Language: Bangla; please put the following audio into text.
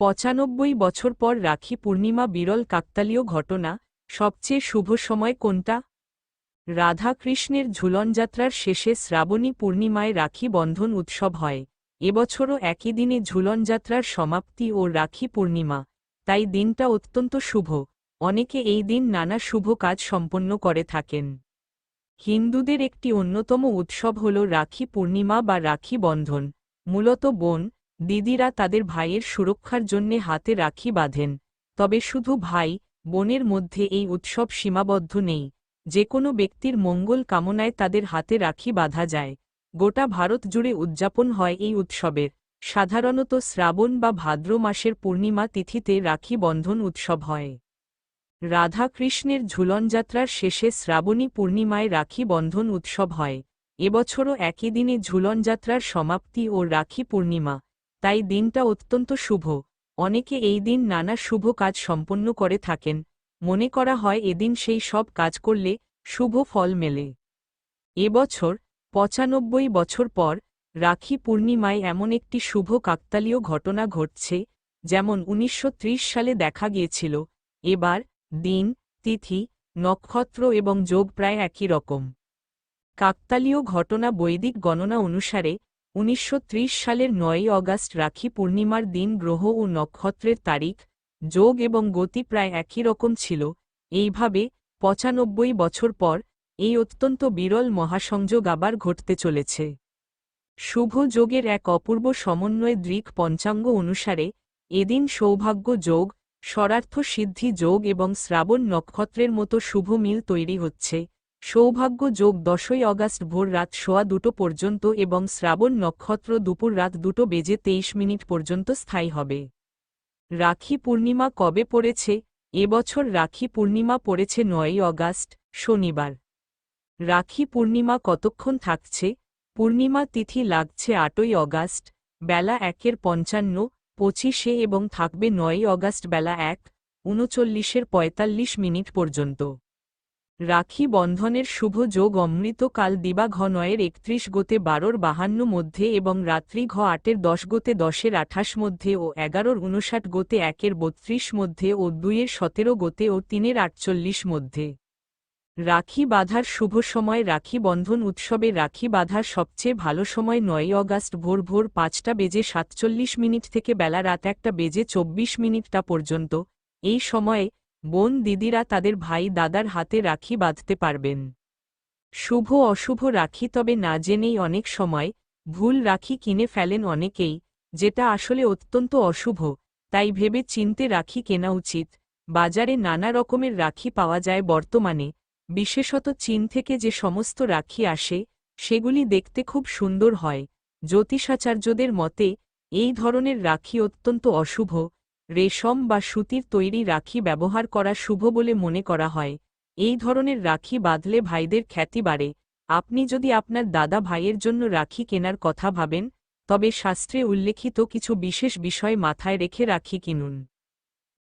পঁচানব্বই বছর পর রাখি পূর্ণিমা বিরল কাকতালীয় ঘটনা, সবচেয়ে শুভ সময় কোনটা? রাধাকৃষ্ণের ঝুলনযাত্রার শেষে শ্রাবণী পূর্ণিমায় রাখি বন্ধন উৎসব হয়। এবছরও একই দিনে ঝুলনযাত্রার সমাপ্তি ও রাখি পূর্ণিমা, তাই দিনটা অত্যন্ত শুভ। অনেকে এই দিন নানা শুভ কাজ সম্পন্ন করে থাকেন। হিন্দুদের একটি অন্যতম উৎসব হল রাখি পূর্ণিমা বা রাখি বন্ধন। মূলত বোন দিদিরা তাদের ভাইয়ের সুরক্ষার জন্যে হাতে রাখি বাঁধেন। তবে শুধু ভাই, বোনের মধ্যে এই উৎসব সীমাবদ্ধ নেই। যে কোনো ব্যক্তির মঙ্গল কামনায় তাদের হাতে রাখি বাঁধা যায়। গোটা ভারত জুড়ে উদযাপন হয় এই উৎসবের। সাধারণত শ্রাবণ বা ভাদ্র মাসের পূর্ণিমা তিথিতে রাখি বন্ধন উৎসব হয়। রাধাকৃষ্ণের ঝুলনযাত্রার শেষে শ্রাবণী পূর্ণিমায় রাখি বন্ধন উৎসব হয়। এবছরও একই দিনে ঝুলনযাত্রার সমাপ্তি ও রাখি পূর্ণিমা। তাই দিনটা অত্যন্ত শুভ। অনেকে এই দিন নানা শুভ কাজ সম্পন্ন করে থাকেন। মনে করা হয় এদিন সেই সব কাজ করলে শুভ ফল মেলে। এবছর পঁচানব্বই বছর পর, রাখি পূর্ণিমায় এমন একটি শুভ কাকতালীয় ঘটনা ঘটছে, যেমন উনিশশো ত্রিশ সালে দেখা গিয়েছিল। এবার দিন, তিথি, নক্ষত্র এবং যোগ প্রায় একই রকম। কাকতালীয় ঘটনা বৈদিক গণনা অনুসারে উনিশশো ত্রিশ সালের নয়ই অগাস্ট রাখি পূর্ণিমার দিন গ্রহ ও নক্ষত্রের তারিখ, যোগ এবং গতি প্রায় একই রকম ছিল। এইভাবে পঁচানব্বই বছর পর এই অত্যন্ত বিরল মহাসংযোগ আবার ঘটতে চলেছে। শুভ যোগের এক অপূর্ব সমন্বয় দৃক পঞ্চাঙ্গ অনুসারে, এদিন সৌভাগ্য যোগ, স্বরার্থ সিদ্ধি যোগ এবং শ্রাবণ নক্ষত্রের মতো শুভ মিল তৈরি হচ্ছে। সৌভাগ্য যোগ দশই অগাস্ট ভোর রাত সোয়া দুটো পর্যন্ত এবং শ্রাবণ নক্ষত্র দুপুর রাত দুটো বেজে তেইশ মিনিট পর্যন্ত স্থায়ী হবে। রাখি পূর্ণিমা কবে পড়েছে? এবছর রাখি পূর্ণিমা পড়েছে নয়ই অগাস্ট, শনিবার। রাখি পূর্ণিমা কতক্ষণ থাকছে? পূর্ণিমা তিথি লাগছে আটই অগাস্ট, বেলা একের পঞ্চান্ন, পঁচিশে এবং থাকবে নয়ই অগাস্ট, বেলা এক, উনচল্লিশের পঁয়তাল্লিশ মিনিট পর্যন্ত। রাখি বন্ধনের শুভ যোগ অমৃতকাল দিবা ঘ নয়ের একত্রিশ গোতে বারোর বাহান্ন মধ্যে এবং রাত্রি ঘ আটের দশ গোতে দশের আঠাশ মধ্যে ও এগারোর উনষাট গোতে একের বত্রিশ মধ্যে ও দুইয়ের সতেরো গোতে ও তিনের আটচল্লিশ মধ্যে। রাখি বাঁধার শুভ সময় রাখি বন্ধন উৎসবে রাখি বাঁধার সবচেয়ে ভালো সময় নয়ই অগাস্ট ভোর ভোর পাঁচটা বেজে সাতচল্লিশ মিনিট থেকে বেলা রাত একটা বেজে চব্বিশ মিনিটটা পর্যন্ত। এই সময়ে বোন দিদিরা তাদের ভাই দাদার হাতে রাখি বাঁধতে পারবেন। শুভ অশুভ রাখি, তবে না জেনেই অনেক সময় ভুল রাখি কিনে ফেলেন অনেকেই, যেটা আসলে অত্যন্ত অশুভ, তাই ভেবে চিনতে রাখি কেনা উচিত। বাজারে নানা রকমের রাখি পাওয়া যায় বর্তমানে, বিশেষত চীন থেকে যে সমস্ত রাখি আসে, সেগুলি দেখতে খুব সুন্দর হয়। জ্যোতিষাচার্যদের মতে, এই ধরনের রাখি অত্যন্ত অশুভ রেশম বা সুতির তৈরি রাখি ব্যবহার করা শুভ বলে মনে করা হয়। এই ধরনের রাখি বাঁধলে ভাইদের খ্যাতি বাড়ে। আপনি যদি আপনার দাদা ভাইয়ের জন্য রাখি কেনার কথা ভাবেন, তবে শাস্ত্রে উল্লেখিত কিছু বিশেষ বিষয় মাথায় রেখে রাখি কিনুন।